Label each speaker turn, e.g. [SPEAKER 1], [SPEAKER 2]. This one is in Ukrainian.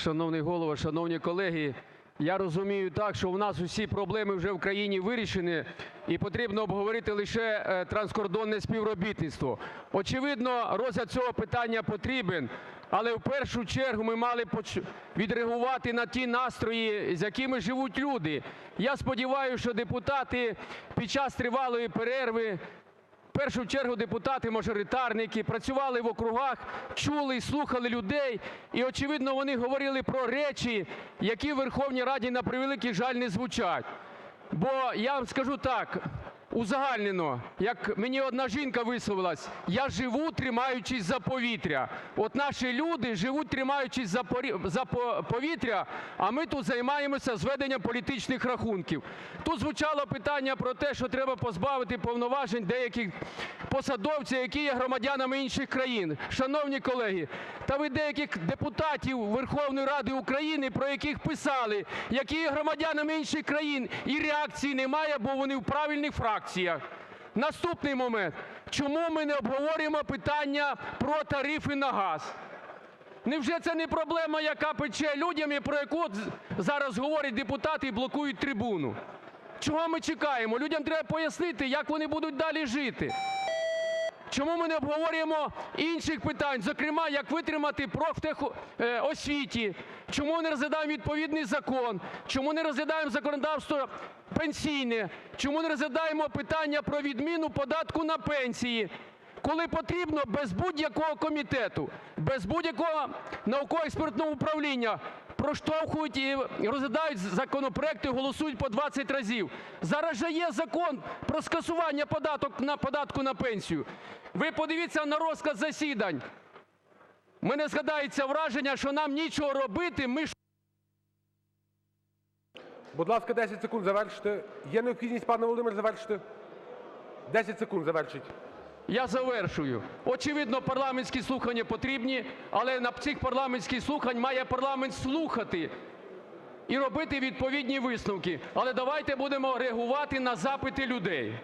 [SPEAKER 1] Шановний Голово, шановні колеги, я розумію так, що у нас усі проблеми вже в країні вирішені і потрібно обговорити лише е, транскордонне співробітництво. Очевидно, розгляд цього питання потрібен, але в першу чергу ми мали відреагувати на ті настрої, з якими живуть люди. Я сподіваюся, що депутати під час тривалої перерви в першу чергу депутати-мажоритарники працювали в округах, чули і слухали людей, і, очевидно, вони говорили про речі, які в Верховній Раді, на превеликий жаль, не звучать. Бо я вам скажу так, узагальнено, як мені одна жінка висловилась: "Я живу, тримаючись за повітря". От наші люди живуть, тримаючись за за по- повітря, а ми тут займаємося зведенням політичних рахунків. Тут звучало питання про те, що треба позбавити повноважень деяких посадовців, які є громадянами інших країн. Шановні колеги, та ви деяких депутатів Верховної Ради України, про яких писали, які є громадянами інших країн, і реакції немає, бо вони в правильних фракціях. Наступний момент. Чому ми не обговорюємо питання про тарифи на газ? Невже це не проблема, яка пече людям і про яку зараз говорять депутати і блокують трибуну? Чого ми чекаємо? Людям треба пояснити, як вони будуть далі жити. Чому ми не обговорюємо інших питань, зокрема, як витримати профтехосвіті? Чому не розглядаємо відповідний закон? Чому не розглядаємо законодавство пенсійне? Чому не розглядаємо питання про відміну податку на пенсії? Коли потрібно, без будь-якого комітету, без будь-якого науково-експертного управління проштовхують і розглядають законопроекти, голосують по 20 разів. Зараз же є Закон про скасування податку на пенсію. Ви подивіться на розклад засідань. У мене складається враження, що нам нічого робити,
[SPEAKER 2] Будь ласка, 10 секунд завершити. Є необхідність, пане Володимир, завершити? 10 секунд, завершіть.
[SPEAKER 1] Я завершую. Очевидно, парламентські слухання потрібні, але на цих парламентських слухань має парламент слухати і робити відповідні висновки. Але давайте будемо реагувати на запити людей.